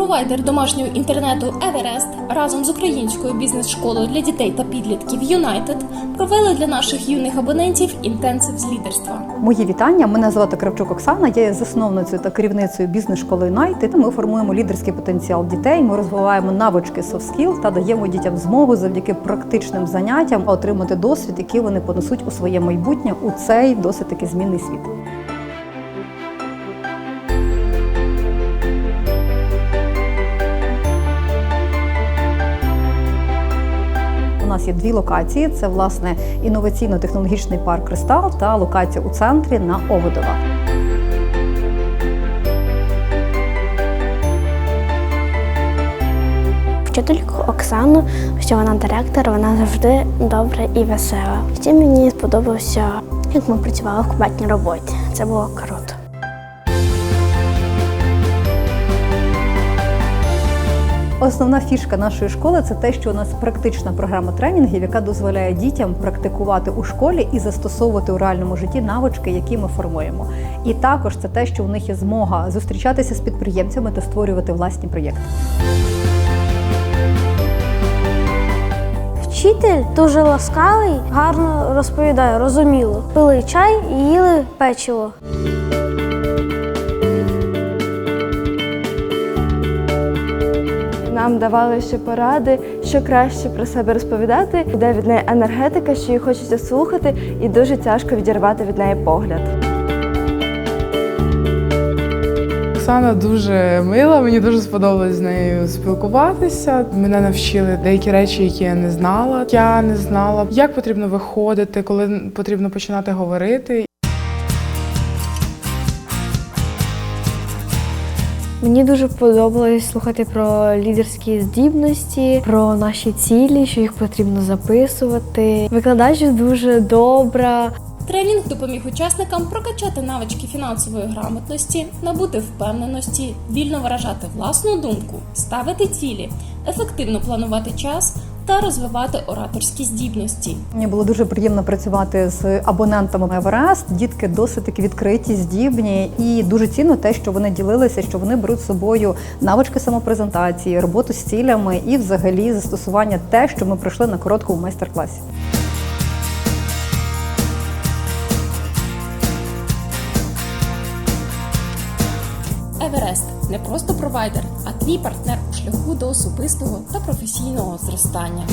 Провайдер домашнього інтернету Еверест разом з українською бізнес-школою для дітей та підлітків Юнайтед провели для наших юних абонентів інтенсив з лідерства. Мої вітання. Мене звати Кравчук Оксана. Я є засновницею та керівницею бізнес-школи Юнайтед. Ми формуємо лідерський потенціал дітей. Ми розвиваємо навички soft skill та даємо дітям змогу завдяки практичним заняттям отримати досвід, який вони понесуть у своє майбутнє у цей досить таки змінний світ. Нас є дві локації: це власне інноваційно-технологічний парк Кристал та локація у центрі на Оводова. Вчительку Оксану, що вона директор, вона завжди добра і весела. Ще мені сподобався, як ми працювали в кубатній роботі. Це було круто. Основна фішка нашої школи це те, що у нас практична програма тренінгів, яка дозволяє дітям практикувати у школі і застосовувати у реальному житті навички, які ми формуємо. І також це те, що у них є змога зустрічатися з підприємцями та створювати власні проєкти. Вчитель дуже ласкавий, гарно розповідає, розуміло. Пили чай і їли печиво. Нам давали ще поради, що краще про себе розповідати, де від неї енергетика, що її хочеться слухати, і дуже тяжко відірвати від неї погляд. Оксана дуже мила, мені дуже сподобалось з нею спілкуватися. Мене навчили деякі речі, які я не знала. Я не знала, як потрібно виходити, коли потрібно починати говорити. Мені дуже подобалось слухати про лідерські здібності, про наші цілі, що їх потрібно записувати. Викладач дуже добра. Тренінг допоміг учасникам прокачати навички фінансової грамотності, набути впевненості, вільно виражати власну думку, ставити цілі, ефективно планувати час та розвивати ораторські здібності. Мені було дуже приємно працювати з абонентами Еверест. Дітки досить таки відкриті, здібні, і дуже цінно те, що вони ділилися, що вони беруть з собою навички самопрезентації, роботу з цілями і, взагалі, застосування те, що ми пройшли на короткому майстер-класі. Еверест не просто провайдер, а твій партнер у шляху до особистого та професійного зростання.